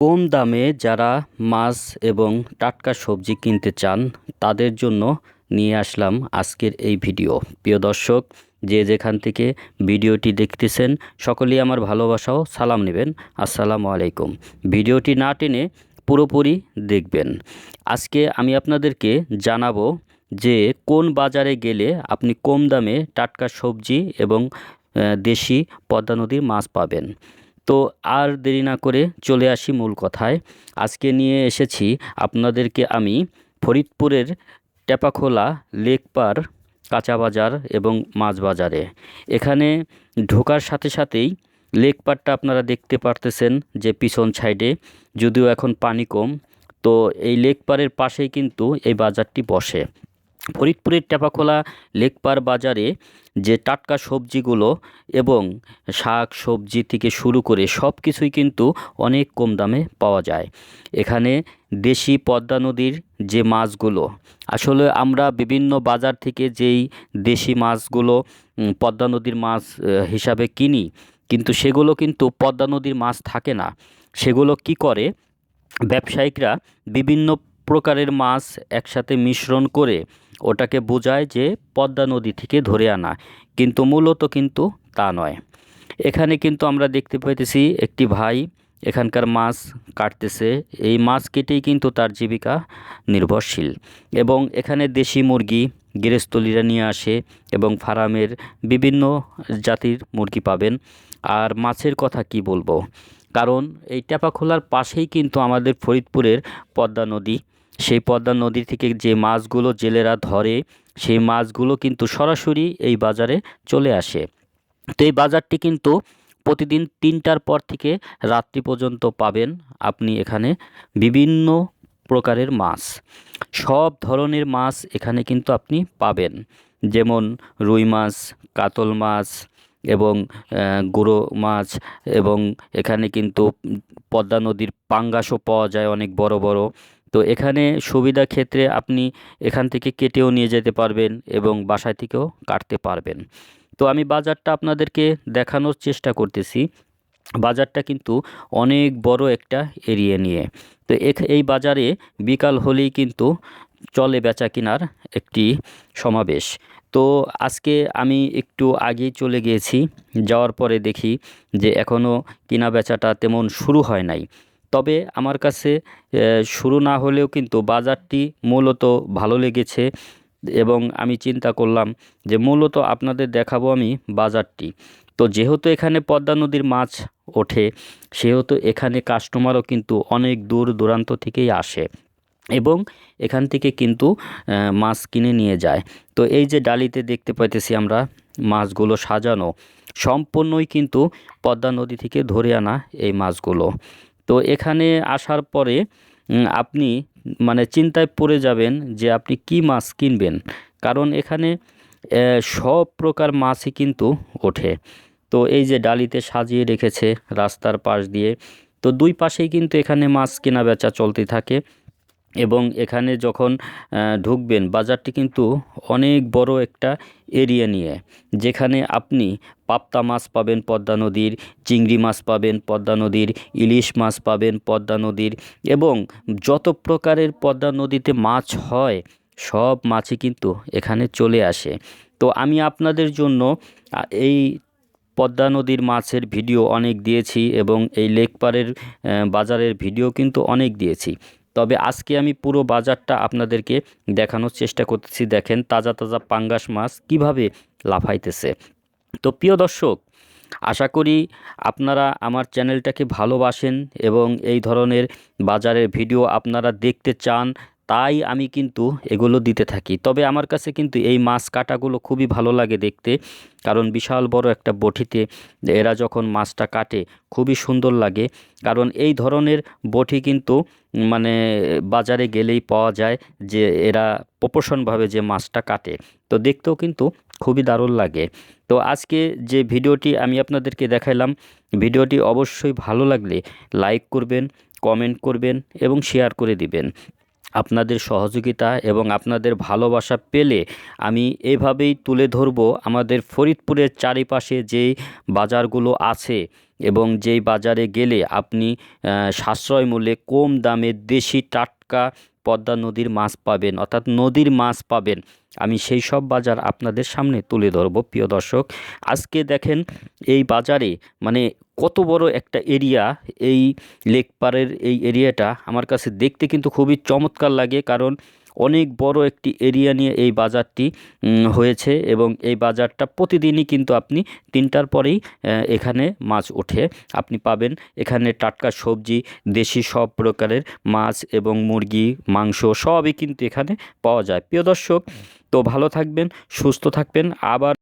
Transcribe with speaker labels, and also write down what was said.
Speaker 1: কম দামে যারা মাছ এবং টাটকা সবজি কিনতে চান, তাদের জন্য নিয়ে আসলাম আজকের এই ভিডিও। প্রিয় দর্শক, যে যেখান থেকে ভিডিওটি দেখতেছেন, সকলেই আমার ভালোবাসাও সালাম নেবেন। আসসালামু আলাইকুম। ভিডিওটি না টেনে পুরোপুরি দেখবেন। আজকে আমি আপনাদেরকে জানাব যে কোন বাজারে গেলে আপনি কম দামে টাটকা সবজি এবং দেশি পদ্মা নদীর মাছ পাবেন। তো আর দেরি না করে চলে আসি মূল কথায়। আজকে নিয়ে এসেছি আপনাদেরকে আমি ফরিদপুরের টেপাখোলা লেকপার কাঁচা বাজার এবং মাছ বাজারে। এখানে ঢোকার সাথে সাথেই লেকপারটা আপনারা দেখতে পারতেছেন যে পিছন সাইডে, যদিও এখন পানি কম। তো এই লেকপারের পাশেই কিন্তু এই বাজারটি বসে। ফরিদপুরের টেপাখোলা লেকপার বাজারে যে টাটকা সবজিগুলো এবং শাক সবজি থেকে শুরু করে সব কিছুই কিন্তু অনেক কম দামে পাওয়া যায়। এখানে দেশি পদ্মা নদীর যে মাছগুলো, আসলে আমরা বিভিন্ন বাজার থেকে যেই দেশি মাছগুলো পদ্মা নদীর মাছ হিসাবে কিনি, কিন্তু সেগুলো কিন্তু পদ্মা নদীর মাছ থাকে না। সেগুলো কি করে? ব্যবসায়িকরা বিভিন্ন প্রকারের মাছ একসাথে মিশ্রণ করে ওটাকে বোঝায় যে পদ্মা নদী থেকে ধরে আনা, কিন্তু মূলত কিন্তু তা নয়। এখানে কিন্তু আমরা দেখতে পাইতেছি একটি ভাই এখানকার মাছ কাটতেছে। এই মাছ কেটেই কিন্তু তার জীবিকা নির্ভরশীল এবং এখানে দেশি মুরগি, গৃহস্থলীরা নিয়ে আসে এবং ফার্মের বিভিন্ন জাতির মুরগি পাবেন। আর মাছের কথা কি বলব? কারণ এই টেপাখোলার পাশেই কিন্তু আমাদের ফরিদপুরের পদ্মা নদী। সেই পদ্মা নদী থেকে যে মাছগুলো জেলেরা ধরে, সেই মাছগুলো কিন্তু সরাসরি এই বাজারে চলে আসে। তো এই বাজারটি কিন্তু প্রতিদিন তিনটার পর থেকে রাত্রি পর্যন্ত পাবেন আপনি এখানে বিভিন্ন প্রকারের মাছ। সব ধরনের মাছ এখানে কিন্তু আপনি পাবেন। যেমন রুই মাছ, কাতল মাছ এবং গুঁড়ো মাছ এবং এখানে কিন্তু পদ্মা নদীর পাঙ্গাসও পাওয়া যায় অনেক বড় বড়। তো এখানে সুবিধা ক্ষেত্রে আপনি এখান থেকে কেটেও নিয়ে যেতে পারবেন এবং বাসায় থেকেও কাটতে পারবেন। তো আমি বাজারটা আপনাদেরকে দেখানোর চেষ্টা করতেছি। বাজারটা কিন্তু অনেক বড় একটা এরিয়া নিয়ে। তো এই বাজারে বিকাল হলেই কিন্তু চলে বেচা কেনার একটি সমাবেশ। তো আজকে আমি একটু আগেই চলে গিয়েছি, যাওয়ার পরে দেখি যে এখনও কেনা বেচাটা তেমন শুরু হয় নাই। তবে আমার কাছে শুরু না হলেও কিন্তু বাজারটি মূলত ভালো লেগেছে এবং আমি চিন্তা করলাম যে মূলত আপনাদের দেখাবো আমি বাজারটি। তো যেহেতু এখানে পদ্মা নদীর মাছ ওঠে, সেহেতু এখানে কাস্টমারও কিন্তু অনেক দূর দূরান্ত থেকেই আসে এবং এখান থেকে কিন্তু মাছ কিনে নিয়ে যায়। তো এই যে ডালিতে দেখতে পাইতেছি আমরা মাছগুলো সাজানো, সম্পূর্ণই কিন্তু পদ্মা নদী থেকে ধরে আনা এই মাছগুলো। তো এখানে আসার পরে আপনি মানে চিন্তায় পড়ে যাবেন যে আপনি কি মাছ কিনবেন। কারণ এখানে সব প্রকার মাছই কিন্তু ওঠে। তো এই যে ডালিতে সাজিয়ে রেখেছে রাস্তার পাশ দিয়ে, তো দুই পাশেই কিন্তু এখানে মাছ কেনা বেচা চলতে থাকে। এবং এখানে যখন ঢুকবেন বাজারটি কিন্তু অনেক বড় একটা এরিয়া নিয়ে যেখানে আপনি পাপ্তা মাছ পাবেন পদ্মা নদীর চিংড়ি মাছ পাবেন পদ্মা নদীর ইলিশ মাছ পাবেন পদ্মা নদীর এবং যত প্রকারের পদ্মা নদীতে মাছ হয় সব মাছই কিন্তু এখানে চলে আসে। তো আমি আপনাদের জন্য এই পদ্মা নদীর মাছের ভিডিও অনেক দিয়েছি এবং এই লেকপারের আহ, বাজারের ভিডিও কিন্তু অনেক দিয়েছি। তবে আজকে আমি পুরো বাজারটা আপনাদেরকে দেখানোর চেষ্টা করতেছি। দেখেন তাজা তাজা পাঙ্গাস মাছ কীভাবে লাফাইতেছে। তো প্রিয় দর্শক, আশা করি আপনারা আমার চ্যানেলটাকে ভালোবাসেন এবং এই ধরনের বাজারের ভিডিও আপনারা দেখতে চান। তাই আমি কিন্তু এগুলো দিতে থাকি। তবে আমার কাছে কিন্তু এই মাছ কাটাগুলো খুবই ভালো লাগে দেখতে, কারণ বিশাল বড় একটা বটিতে এরা যখন মাছটা কাটে, খুবই সুন্দর লাগে। কারণ এই ধরনের বটি কিন্তু মানে বাজারে গেলেই পাওয়া যায় যে এরা প্রপোষণভাবে যে মাছটা কাটে। তো দেখতেও কিন্তু খুবই দারুণ লাগে। তো আজকে যে ভিডিওটি আমি আপনাদেরকে দেখাইলাম, ভিডিওটি অবশ্যই ভালো লাগলে লাইক করবেন, কমেন্ট করবেন এবং শেয়ার করে দিবেন। আপনাদের সহযোগিতা এবং আপনাদের ভালোবাসা পেলে আমি এভাবেই তুলে ধরব আমাদের ফরিদপুরের চারিপাশে যেই বাজারগুলো আছে এবং যেই বাজারে গেলে আপনি সাশ্রয় মূল্যে কম দামে দেশি টাটকা পদ্মা নদীর মাছ পাবেন, অর্থাৎ নদীর মাছ পাবেন। আমি সেই সব বাজার আপনাদের সামনে তুলে ধরব, প্রিয় দর্শক। আজকে দেখেন এই বাজারে মানে কত বড় একটা এরিয়া এই লেকপাড়ের এই এরিয়াটা আমার কাছে দেখতে কিন্তু খুবই চমৎকার লাগে, কারণ অনেক বড় একটি এরিয়া নিয়ে এই বাজারটি হয়েছে এবং এই বাজারটা প্রতিদিনই কিন্তু আপনি তিনটার পরেই এখানে মাছ ওঠে। আপনি পাবেন এখানে টাটকা সবজি, দেশি সব প্রকারের মাছ এবং মুরগি, মাংস সবই কিন্তু এখানে পাওয়া যায়। প্রিয় দর্শক, তো ভালো থাকবেন, সুস্থ থাকবেন, আবার